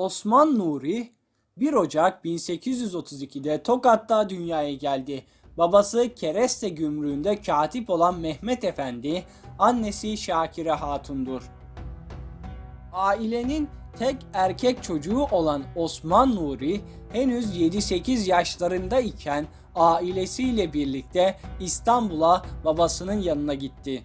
Osman Nuri 1 Ocak 1832'de Tokat'ta dünyaya geldi. Babası Kereste Gümrüğü'nde katip olan Mehmet Efendi, annesi Şakire Hatun'dur. Ailenin tek erkek çocuğu olan Osman Nuri henüz 7-8 yaşlarında iken ailesiyle birlikte İstanbul'a babasının yanına gitti.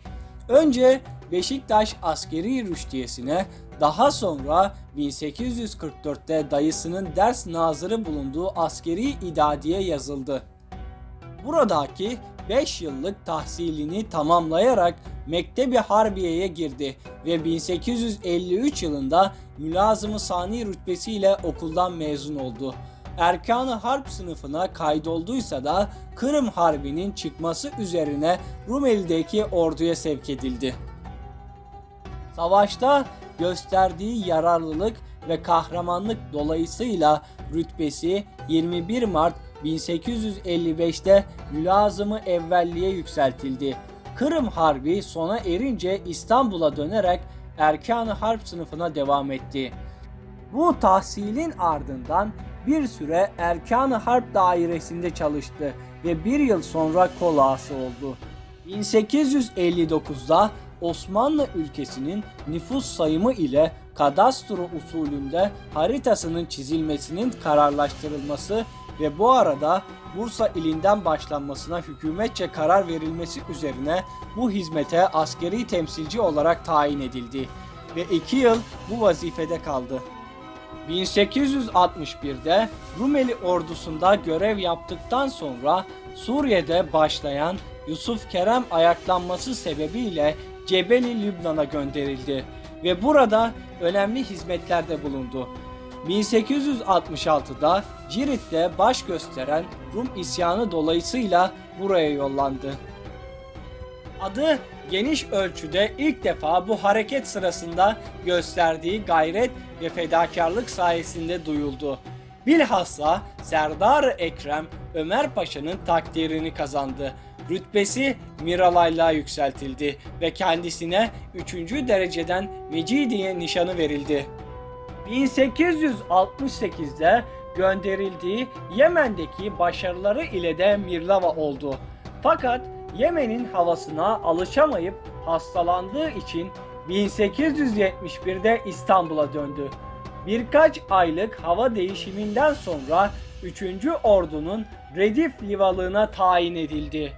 Önce Beşiktaş Askeri Rüştiyesi'ne daha sonra 1844'te dayısının ders nazırı bulunduğu askeri idadiye yazıldı. Buradaki 5 yıllık tahsilini tamamlayarak Mektebi Harbiye'ye girdi ve 1853 yılında mülazımı sani rütbesiyle okuldan mezun oldu. Erkan-ı Harp sınıfına kaydolduysa da Kırım Harbi'nin çıkması üzerine Rumeli'deki orduya sevk edildi. Savaşta gösterdiği yararlılık ve kahramanlık dolayısıyla rütbesi 21 Mart 1855'te mülazımı evvelliğe yükseltildi. Kırım Harbi sona erince İstanbul'a dönerek Erkan-ı Harp sınıfına devam etti. Bu tahsilin ardından bir süre Erkan-ı Harp dairesinde çalıştı ve bir yıl sonra kol ağası oldu. 1859'da Osmanlı ülkesinin nüfus sayımı ile kadastro usulünde haritasının çizilmesinin kararlaştırılması ve bu arada Bursa ilinden başlanmasına hükümetçe karar verilmesi üzerine bu hizmete askeri temsilci olarak tayin edildi ve iki yıl bu vazifede kaldı. 1861'de Rumeli ordusunda görev yaptıktan sonra Suriye'de başlayan Yusuf Kerem ayaklanması sebebiyle Cebeli Lübnan'a gönderildi ve burada önemli hizmetlerde bulundu. 1866'da Cirit'te baş gösteren Rum isyanı dolayısıyla buraya yollandı. Adı geniş ölçüde ilk defa bu hareket sırasında gösterdiği gayret ve fedakarlık sayesinde duyuldu. Bilhassa Serdar Ekrem Ömer Paşa'nın takdirini kazandı. Rütbesi Miralaylığa yükseltildi ve kendisine 3. dereceden Mecidiye nişanı verildi. 1868'de gönderildiği Yemen'deki başarıları ile de Mirlava oldu. Fakat Yemen'in havasına alışamayıp hastalandığı için 1871'de İstanbul'a döndü. Birkaç aylık hava değişiminden sonra 3. Ordu'nun Redif Livalığına tayin edildi.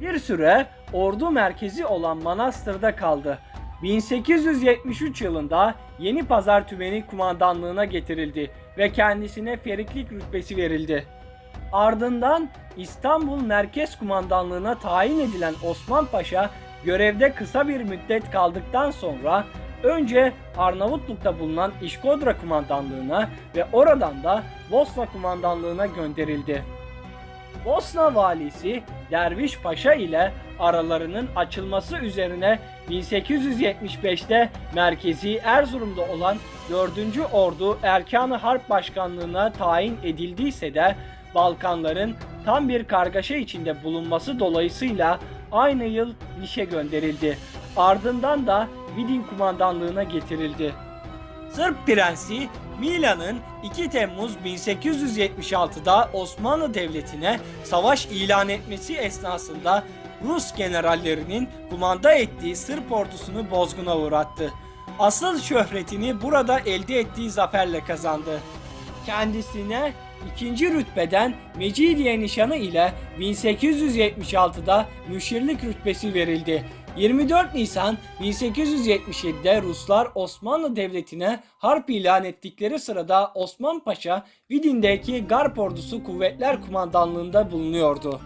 Bir süre ordu merkezi olan Manastır'da kaldı. 1873 yılında Yeni Pazar Tümeni kumandanlığına getirildi ve kendisine feriklik rütbesi verildi. Ardından İstanbul Merkez Kumandanlığına tayin edilen Osman Paşa görevde kısa bir müddet kaldıktan sonra önce Arnavutluk'ta bulunan İşkodra Kumandanlığına ve oradan da Bosna Kumandanlığına gönderildi. Bosna valisi Derviş Paşa ile aralarının açılması üzerine 1875'te merkezi Erzurum'da olan 4. Ordu Erkan-ı Harp Başkanlığı'na tayin edildiyse de Balkanların tam bir kargaşa içinde bulunması dolayısıyla aynı yıl Niş'e gönderildi. Ardından da Vidin kumandanlığına getirildi. Sırp Prensi Milan'ın 2 Temmuz 1876'da Osmanlı Devleti'ne savaş ilan etmesi esnasında Rus generallerinin kumanda ettiği Sırp ordusunu bozguna uğrattı. Asıl şöhretini burada elde ettiği zaferle kazandı. Kendisine ikinci rütbeden Mecidiye nişanı ile 1876'da müşirlik rütbesi verildi. 24 Nisan 1877'de Ruslar Osmanlı Devleti'ne harp ilan ettikleri sırada Osman Paşa Vidin'deki Garp ordusu kuvvetler kumandanlığında bulunuyordu.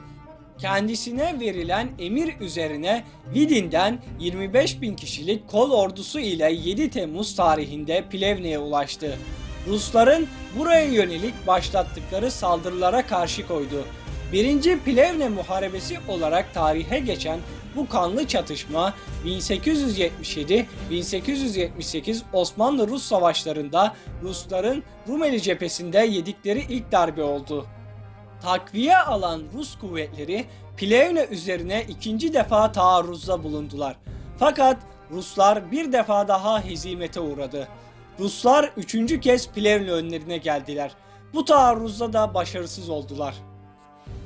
Kendisine verilen emir üzerine Vidin'den 25 bin kişilik kol ordusu ile 7 Temmuz tarihinde Plevne'ye ulaştı. Rusların buraya yönelik başlattıkları saldırılara karşı koydu. Birinci Plevne Muharebesi olarak tarihe geçen bu kanlı çatışma 1877-1878 Osmanlı-Rus savaşlarında Rusların Rumeli cephesinde yedikleri ilk darbe oldu. Takviye alan Rus kuvvetleri Plevne üzerine ikinci defa taarruzda bulundular. Fakat Ruslar bir defa daha hizimete uğradı. Ruslar üçüncü kez Plevne önlerine geldiler. Bu taarruzda da başarısız oldular.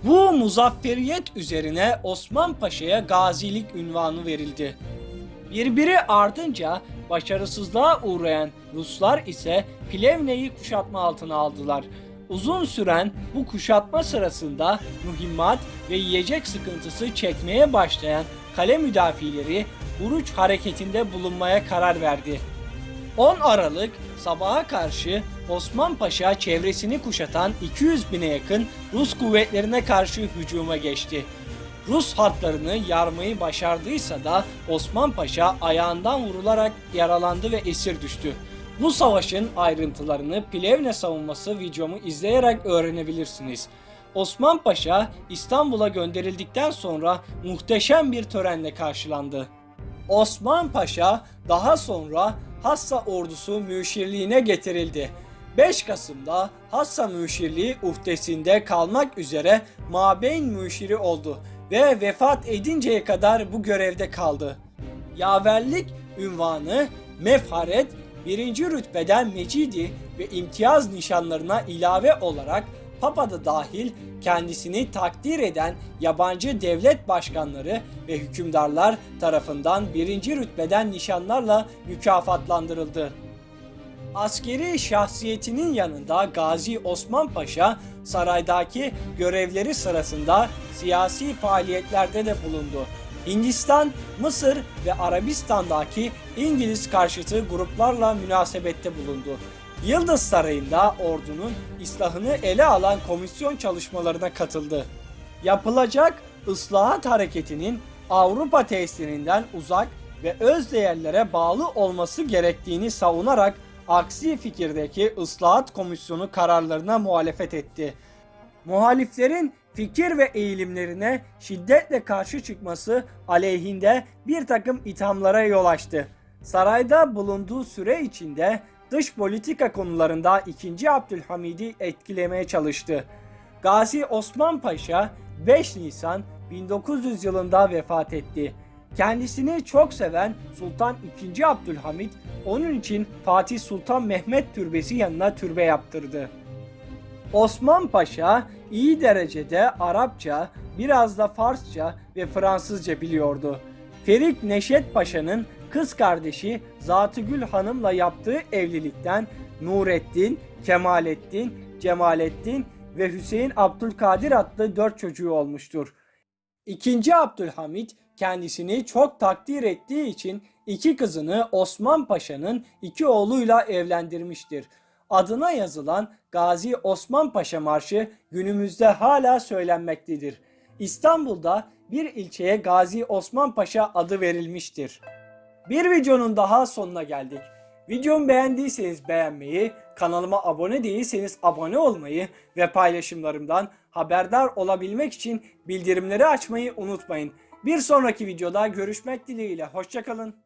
Bu muzafferiyet üzerine Osman Paşa'ya gazilik ünvanı verildi. Birbiri ardınca başarısızlığa uğrayan Ruslar ise Plevne'yi kuşatma altına aldılar. Uzun süren bu kuşatma sırasında mühimmat ve yiyecek sıkıntısı çekmeye başlayan kale müdafileri Uruç hareketinde bulunmaya karar verdi. 10 Aralık sabaha karşı Osman Paşa çevresini kuşatan 200 bine yakın Rus kuvvetlerine karşı hücuma geçti. Rus hatlarını yarmayı başardıysa da Osman Paşa ayağından vurularak yaralandı ve esir düştü. Bu savaşın ayrıntılarını Plevne savunması videomu izleyerek öğrenebilirsiniz. Osman Paşa İstanbul'a gönderildikten sonra muhteşem bir törenle karşılandı. Osman Paşa daha sonra Hassa ordusu müşirliğine getirildi. 5 Kasım'da Hassa müşirliği uhdesinde kalmak üzere Mabeyn müşiri oldu ve vefat edinceye kadar bu görevde kaldı. Yaverlik ünvanı mefharet birinci rütbeden mecidi ve imtiyaz nişanlarına ilave olarak Papa da dahil kendisini takdir eden yabancı devlet başkanları ve hükümdarlar tarafından birinci rütbeden nişanlarla mükafatlandırıldı. Askeri şahsiyetinin yanında Gazi Osman Paşa saraydaki görevleri sırasında siyasi faaliyetlerde de bulundu. Hindistan, Mısır ve Arabistan'daki İngiliz karşıtı gruplarla münasebette bulundu. Yıldız Sarayı'nda ordunun islahını ele alan komisyon çalışmalarına katıldı. Yapılacak ıslahat hareketinin Avrupa tesirinden uzak ve öz değerlere bağlı olması gerektiğini savunarak aksi fikirdeki ıslahat komisyonu kararlarına muhalefet etti. Muhaliflerin fikir ve eğilimlerine şiddetle karşı çıkması aleyhinde bir takım ithamlara yol açtı. Sarayda bulunduğu süre içinde dış politika konularında 2. Abdülhamid'i etkilemeye çalıştı. Gazi Osman Paşa 5 Nisan 1900 yılında vefat etti. Kendisini çok seven Sultan II. Abdülhamit onun için Fatih Sultan Mehmet Türbesi yanına türbe yaptırdı. Osman Paşa iyi derecede Arapça, biraz da Farsça ve Fransızca biliyordu. Ferit Neşet Paşa'nın kız kardeşi Zatıgül Hanım'la yaptığı evlilikten Nurettin, Kemalettin, Cemalettin ve Hüseyin Abdülkadir adlı dört çocuğu olmuştur. İkinci Abdülhamit kendisini çok takdir ettiği için iki kızını Osman Paşa'nın iki oğluyla evlendirmiştir. Adına yazılan Gazi Osman Paşa Marşı günümüzde hala söylenmektedir. İstanbul'da bir ilçeye Gazi Osman Paşa adı verilmiştir. Bir videonun daha sonuna geldik. Videomu beğendiyseniz beğenmeyi, kanalıma abone değilseniz abone olmayı ve paylaşımlarımdan haberdar olabilmek için bildirimleri açmayı unutmayın. Bir sonraki videoda görüşmek dileğiyle. Hoşçakalın.